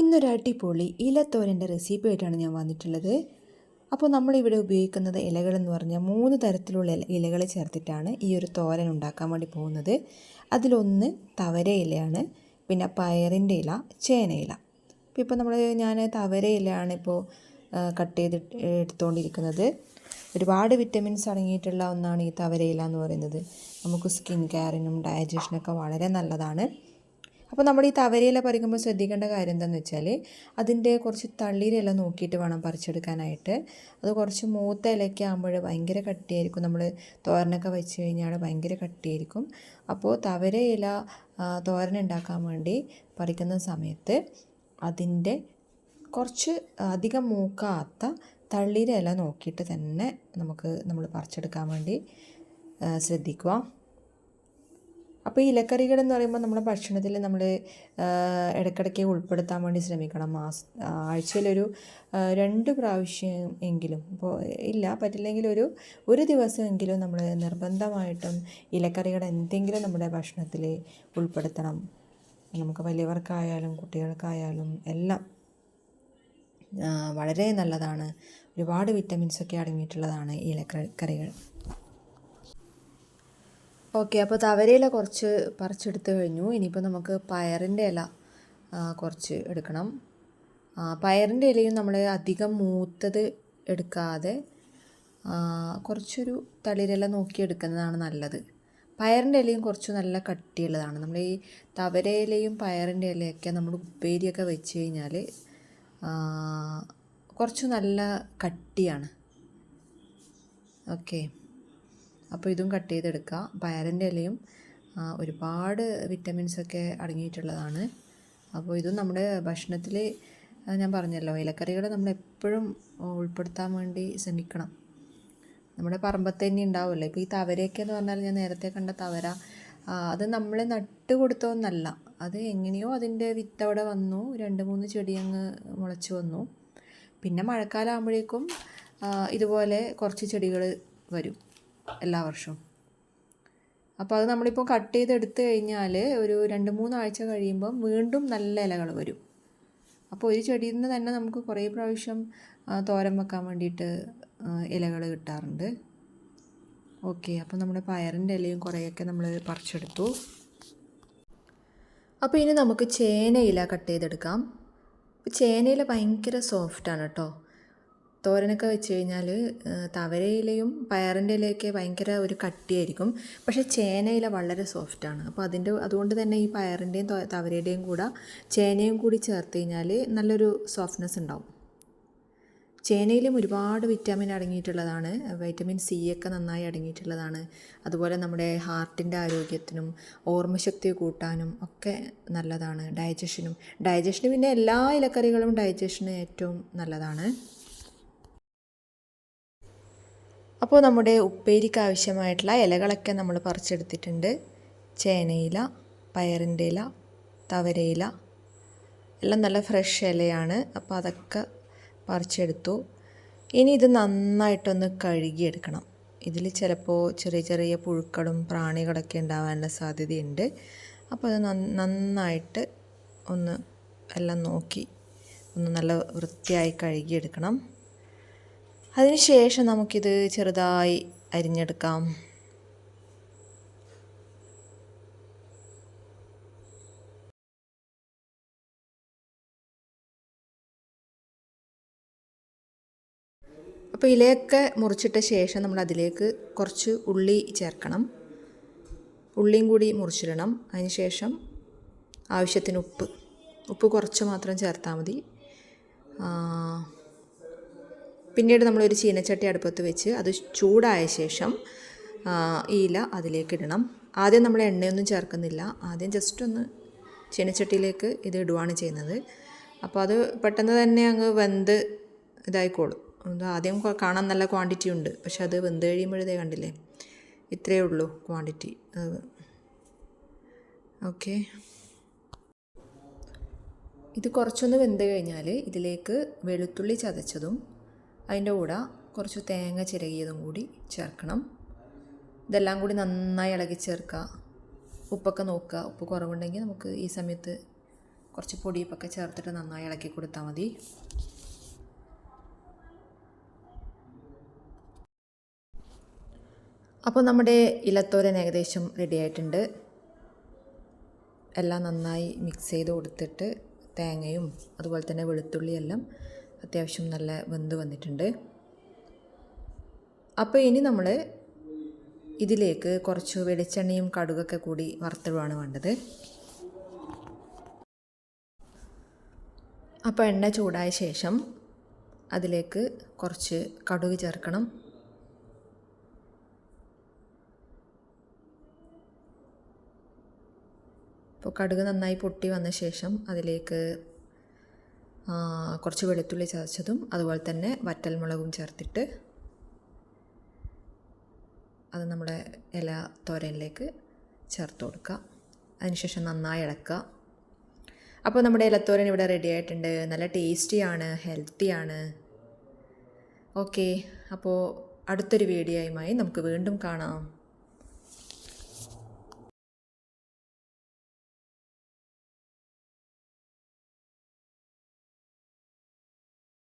ഇന്നൊരു അടിപൊളി ഇലത്തോരന്റെ റെസിപ്പി ആയിട്ടാണ് ഞാൻ വന്നിട്ടുള്ളത്. അപ്പോൾ നമ്മളിവിടെ ഉപയോഗിക്കുന്നത് ഇലകളെന്ന് പറഞ്ഞാൽ മൂന്ന് തരത്തിലുള്ള ഇല ഇലകൾ ചേർത്തിട്ടാണ് ഈ ഒരു തോരൻ ഉണ്ടാക്കാൻ വേണ്ടി പോകുന്നത്. അതിലൊന്ന് തവര ഇലയാണ് പിന്നെ പയറിന്റെ ഇല ചേനയില ഇപ്പോൾ നമ്മൾ ഞാൻ തവര ഇലയാണ് ഇപ്പോൾ കട്ട് ചെയ്ത് എടുത്തുകൊണ്ടിരിക്കുന്നത് ഒരുപാട് വിറ്റമിൻസ് അടങ്ങിയിട്ടുള്ള ഒന്നാണ് ഈ തവരയില എന്ന് പറയുന്നത്. നമുക്ക് സ്കിൻ കെയറിനും ഡയജഷനൊക്കെ വളരെ നല്ലതാണ്. അപ്പോൾ നമ്മൾ ഈ തവരയില പറിക്കുമ്പോൾ ശ്രദ്ധിക്കേണ്ട കാര്യം എന്താണെന്ന് വെച്ചാൽ അതിന്റെ കുറച്ച് തളിരില നോക്കിയിട്ട് വേണം പറിച്ചെടുക്കാനായിട്ട്. അത് കുറച്ച് മൂത്ത ഇലയ്ക്ക് ആകുമ്പോൾ ഭയങ്കര കട്ടിയായിരിക്കും. നമ്മൾ തോരനൊക്കെ വെച്ച് കഴിഞ്ഞാൽ ഭയങ്കര കട്ടിയായിരിക്കും. അപ്പോൾ തവരയില തോരൻ ഉണ്ടാക്കാൻ വേണ്ടി പറിക്കുന്ന സമയത്ത് അതിന്റെ കുറച്ച് അധികം മൂക്കാത്ത തളിരില നോക്കിയിട്ട് തന്നെ നമുക്ക് നമ്മൾ പറിച്ചെടുക്കാൻ വേണ്ടി ശ്രദ്ധിക്കുക. അപ്പോൾ ഈ ഇലക്കറികൾ എന്ന് പറയുമ്പോൾ നമ്മുടെ ഭക്ഷണത്തിൽ നമ്മൾ ഇടയ്ക്കിടയ്ക്ക് ഉൾപ്പെടുത്താൻ വേണ്ടി ശ്രമിക്കണം. മാസ ആഴ്ചയിലൊരു രണ്ട് പ്രാവശ്യം എങ്കിലും. ഇപ്പോൾ ഇല്ല പറ്റില്ലെങ്കിൽ ഒരു ഒരു ദിവസമെങ്കിലും നമ്മൾ നിർബന്ധമായിട്ടും ഇലക്കറികൾ എന്തെങ്കിലും നമ്മുടെ ഭക്ഷണത്തിൽ ഉൾപ്പെടുത്തണം. നമുക്ക് വലിയവർക്കായാലും കുട്ടികൾക്കായാലും എല്ലാം വളരെ നല്ലതാണ്. ഒരുപാട് വിറ്റമിൻസൊക്കെ അടങ്ങിയിട്ടുള്ളതാണ് ഇലക്കറികൾ. ഓക്കെ അപ്പോൾ തവരയില കുറച്ച് പറിച്ചെടുത്ത് കഴിഞ്ഞു. ഇനിയിപ്പോൾ നമുക്ക് പയറിന്റെ ഇല കുറച്ച് എടുക്കണം. പയറിന്റെ ഇലയും നമ്മൾ അധികം മൂത്തത് എടുക്കാതെ കുറച്ചൊരു തളിരില നോക്കി എടുക്കുന്നതാണ് നല്ലത്. പയറിന്റെ ഇലയും കുറച്ച് നല്ല കട്ടിയുള്ളതാണ്. നമ്മൾ ഈ തവരയിലയും പയറിന്റെ ഇലയൊക്കെ നമ്മൾ ഉപ്പേരിയൊക്കെ വെച്ച് കഴിഞ്ഞാൽ കുറച്ച് നല്ല കട്ടിയാണ്. ഓക്കെ. അപ്പോൾ ഇതും കട്ട് ചെയ്തെടുക്കുക. പയറിന്റെ ഇലയും ഒരുപാട് വിറ്റമിൻസൊക്കെ അടങ്ങിയിട്ടുള്ളതാണ്. അപ്പോൾ ഇതും നമ്മുടെ ഭക്ഷണത്തിൽ ഞാൻ പറഞ്ഞല്ലോ ഇലക്കറികൾ നമ്മൾ എപ്പോഴും ഉൾപ്പെടുത്താൻ വേണ്ടി ശ്രമിക്കണം. നമ്മുടെ പറമ്പത്ത് തന്നെ ഉണ്ടാവുമല്ലോ. ഇപ്പോൾ ഈ തവരയൊക്കെ എന്ന് പറഞ്ഞാൽ ഞാൻ നേരത്തെ കണ്ട തവര അത് നമ്മൾ നട്ട് കൊടുത്തോന്നല്ല അത് എങ്ങനെയോ അതിന്റെ വിത്തവിടെ വന്നു. രണ്ട് മൂന്ന് ചെടി അങ്ങ് മുളച്ചു വന്നു. പിന്നെ മഴക്കാലം ആകുമ്പോഴേക്കും ഇതുപോലെ കുറച്ച് ചെടികൾ വരും. എല്ലാ വർഷവും. അപ്പോൾ അത് നമ്മളിപ്പോൾ കട്ട് ചെയ്തെടുത്ത് കഴിഞ്ഞാൽ ഒരു രണ്ട് മൂന്നാഴ്ച കഴിയുമ്പം വീണ്ടും നല്ല ഇലകൾ വരും. അപ്പോൾ ഒരു ചെടിയിൽ നിന്ന് തന്നെ നമുക്ക് കുറേ പ്രാവശ്യം തോരൻ വെക്കാൻ വേണ്ടിയിട്ട് ഇലകൾ കിട്ടാറുണ്ട്. ഓക്കെ അപ്പോൾ നമ്മുടെ പയറിന്റെ ഇലയും കുറേയൊക്കെ നമ്മൾ പറിച്ചെടുത്തു. അപ്പോൾ ഇനി നമുക്ക് ചേനയില കട്ട് ചെയ്തെടുക്കാം. ചേനയില ഭയങ്കര സോഫ്റ്റാണ് കേട്ടോ. തോരനൊക്കെ വെച്ച് കഴിഞ്ഞാൽ തവരയിലയും പയറിന്റെ ഇലയൊക്കെ ഭയങ്കര ഒരു കട്ടിയായിരിക്കും. പക്ഷേ ചേനയില വളരെ സോഫ്റ്റാണ് അപ്പോൾ അതിന്റെ അതുകൊണ്ട് തന്നെ ഈ പയറിന്റെയും തവരയുടെയും കൂടെ ചേനയും കൂടി ചേർത്ത് കഴിഞ്ഞാൽ നല്ലൊരു സോഫ്റ്റ്നെസ് ഉണ്ടാവും. ചേനയിലും ഒരുപാട് വിറ്റാമിൻ അടങ്ങിയിട്ടുള്ളതാണ്. വൈറ്റമിൻ സി ഒക്കെ നന്നായി അടങ്ങിയിട്ടുള്ളതാണ്. അതുപോലെ നമ്മുടെ ഹാർട്ടിന്റെ ആരോഗ്യത്തിനും ഓർമ്മശക്തി കൂട്ടാനും ഒക്കെ നല്ലതാണ്. ഡയജഷനും ഡയജഷന് പിന്നെ എല്ലാ ഇലക്കറികളും ഡയജഷന് ഏറ്റവും നല്ലതാണ്. അപ്പോൾ നമ്മുടെ ഉപ്പേരിക്ക് ആവശ്യമായിട്ടുള്ള ഇലകളൊക്കെ നമ്മൾ പറിച്ചെടുത്തിട്ടുണ്ട്. ചേനയില പയറിന്റെ ഇല തവരയില എല്ലാം നല്ല ഫ്രഷ് ഇലയാണ്. അപ്പോൾ അതൊക്കെ പറിച്ചെടുത്തു. ഇനി ഇത് നന്നായിട്ടൊന്ന് കഴുകിയെടുക്കണം. ഇതിൽ ചിലപ്പോൾ ചെറിയ ചെറിയ പുഴുക്കളും പ്രാണികളൊക്കെ ഉണ്ടാവാനുള്ള സാധ്യതയുണ്ട്. അപ്പോൾ അത് നന്നായിട്ട് ഒന്ന് എല്ലാം നോക്കി ഒന്ന് നല്ല വൃത്തിയായി കഴുകിയെടുക്കണം. അതിനുശേഷം നമുക്കിത് ചെറുതായി അരിഞ്ഞെടുക്കാം. അപ്പോൾ ഇലയൊക്കെ മുറിച്ചിട്ട ശേഷം നമ്മൾ അതിലേക്ക് കുറച്ച് ഉള്ളി ചേർക്കണം. ഉള്ളിയും കൂടി മുറിച്ചിടണം. അതിനുശേഷം ആവശ്യത്തിന് ഉപ്പ്. ഉപ്പ് കുറച്ച് മാത്രം ചേർത്താൽ മതി. പിന്നീട് നമ്മളൊരു ചീനച്ചട്ടി അടുപ്പത്ത് വെച്ച് അത് ചൂടായ ശേഷം ഈ ഇല അതിലേക്ക് ഇടണം. ആദ്യം നമ്മൾ എണ്ണയൊന്നും ചേർക്കുന്നില്ല. ആദ്യം ജസ്റ്റ് ഒന്ന് ചീനച്ചട്ടിയിലേക്ക് ഇത് ഇടുവാണ് ചെയ്യുന്നത്. അപ്പോൾ അത് പെട്ടെന്ന് തന്നെ അങ്ങ് വെന്ത് ഇതായിക്കോളും. ആദ്യം കാണാൻ നല്ല ക്വാണ്ടിറ്റി ഉണ്ട്. പക്ഷെ അത് വെന്ത് കഴിയുമ്പോഴേ കണ്ടില്ലേ? ഇത്രയേ ഉള്ളൂ ക്വാണ്ടിറ്റി ഓക്കെ. ഇത് കുറച്ചൊന്ന് വെന്ത് കഴിഞ്ഞാൽ ഇതിലേക്ക് വെളുത്തുള്ളി ചതച്ചതും അതിന്റെ കൂടെ കുറച്ച് തേങ്ങ ചിരകിയതും കൂടി ചേർക്കണം. ഇതെല്ലാം കൂടി നന്നായി ഇളകി ചേർക്കുക. ഉപ്പൊക്കെ നോക്കുക. ഉപ്പ് കുറവുണ്ടെങ്കിൽ നമുക്ക് ഈ സമയത്ത് കുറച്ച് പൊടിയപ്പൊക്കെ ചേർത്തിട്ട് നന്നായി ഇളക്കി കൊടുത്താൽ മതി. അപ്പോൾ നമ്മുടെ ഇലത്തോരൻ ഏകദേശം റെഡി ആയിട്ടുണ്ട്. എല്ലാം നന്നായി മിക്സ് ചെയ്ത് കൊടുത്തിട്ട് തേങ്ങയും അതുപോലെ തന്നെ വെളുത്തുള്ളിയെല്ലാം അത്യാവശ്യം നല്ല വെന്ത് വന്നിട്ടുണ്ട്. അപ്പോൾ ഇനി നമ്മൾ ഇതിലേക്ക് കുറച്ച് വെളിച്ചെണ്ണയും കടുകൊക്കെ കൂടി വറുത്തിടുവാണ് വേണ്ടത്. അപ്പോൾ എണ്ണ ചൂടായ ശേഷം അതിലേക്ക് കുറച്ച് കടുക് ചേർക്കണം. അപ്പോൾ കടുക് നന്നായി പൊട്ടി വന്ന ശേഷം അതിലേക്ക് കുറച്ച് വെളുത്തുള്ളി ചതച്ചതും അതുപോലെ തന്നെ വറ്റൽമുളകും ചേർത്തിട്ട് അത് നമ്മുടെ ഇല തോരനിലേക്ക് ചേർത്ത് കൊടുക്കുക. അതിനുശേഷം നന്നായി ഇളക്കുക. അപ്പോൾ നമ്മുടെ ഇലത്തോരൻ ഇവിടെ റെഡി ആയിട്ടുണ്ട്. നല്ല ടേസ്റ്റിയാണ് ഹെൽത്തിയാണ് ഓക്കെ അപ്പോൾ അടുത്തൊരു വീഡിയോയുമായി നമുക്ക് വീണ്ടും കാണാം.